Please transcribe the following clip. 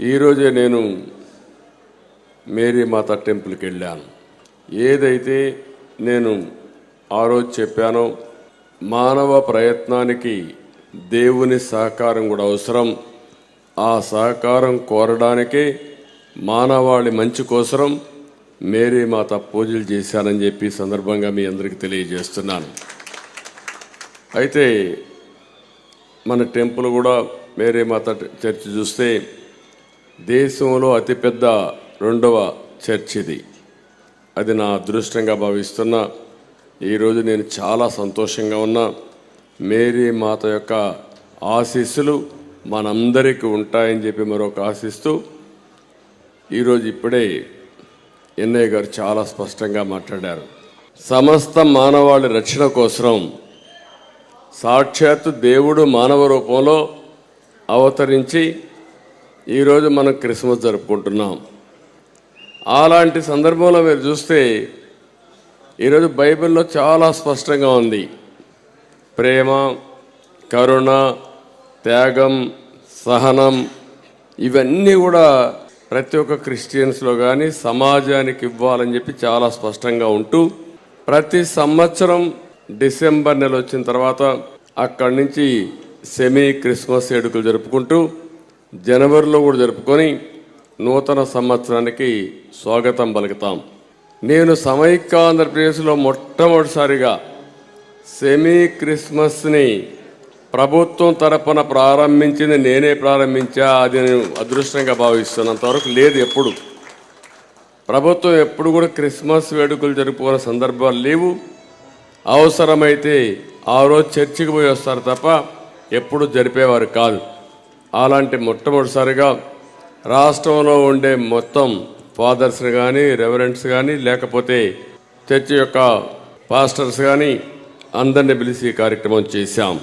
ఈరోజే నేను మేరీ మాత టెంపుల్కి వెళ్ళాను. ఏదైతే నేను ఆ రోజు చెప్పానో మానవ ప్రయత్నానికి దేవుని సహకారం కూడా అవసరం. ఆ సహకారం కోరడానికే మానవాళి మంచి కోసరం మేరీ మాత పూజలు చేశానని చెప్పి సందర్భంగా మీ అందరికీ తెలియజేస్తున్నాను. అయితే మన టెంపుల్ కూడా మేరీ మాత చర్చ్ చూస్తే దేశంలో అతిపెద్ద రెండవ చర్చ్ ఇది. అది నా అదృష్టంగా భావిస్తున్నా. ఈరోజు నేను చాలా సంతోషంగా ఉన్నా. మేరీ మాత యొక్క ఆశీస్సులు మనందరికీ ఉంటాయని చెప్పి మరొక ఆశిస్తూ ఈరోజు ఇప్పుడే ఎన్ఐ గారు చాలా స్పష్టంగా మాట్లాడారు. సమస్త మానవాళి రక్షణ కోసం సాక్షాత్తు దేవుడు మానవ రూపంలో అవతరించి ఈరోజు మనం క్రిస్మస్ జరుపుకుంటున్నాం. అలాంటి సందర్భంలో మీరు చూస్తే ఈరోజు బైబిల్లో చాలా స్పష్టంగా ఉంది. ప్రేమ కరుణ త్యాగం సహనం ఇవన్నీ కూడా ప్రతి ఒక్క క్రిస్టియన్స్లో కానీ సమాజానికి ఇవ్వాలని చెప్పి చాలా స్పష్టంగా ఉంటూ ప్రతి సంవత్సరం డిసెంబర్ నెల వచ్చిన తర్వాత అక్కడి నుంచి సెమీ క్రిస్మస్ వేడుకలు జరుపుకుంటూ జనవరిలో కూడా జరుపుకొని నూతన సంవత్సరానికి స్వాగతం పలుకుతాం. నేను సమైక్య ఆంధ్రప్రదేశ్లో మొట్టమొదటిసారిగా సెమీ క్రిస్మస్ని ప్రభుత్వం తరపున ప్రారంభించింది నేనే ప్రారంభించా అది నేను అదృష్టంగా భావిస్తున్నంతవరకు లేదు ఎప్పుడు. ప్రభుత్వం ఎప్పుడు కూడా క్రిస్మస్ వేడుకలు జరుపుకునే సందర్భాలు లేవు. అవసరమైతే ఆ రోజు చర్చికి పోయి వస్తారు తప్ప ఎప్పుడు జరిపేవారు కాదు. అలాంటి మొట్టమొదటిసారిగా రాష్ట్రంలో ఉండే మొత్తం ఫాదర్స్ కానీ రెవరెంట్స్ కానీ లేకపోతే చర్చి యొక్క పాస్టర్స్ కానీ అందరిని పిలిచి కార్యక్రమం చేశాం.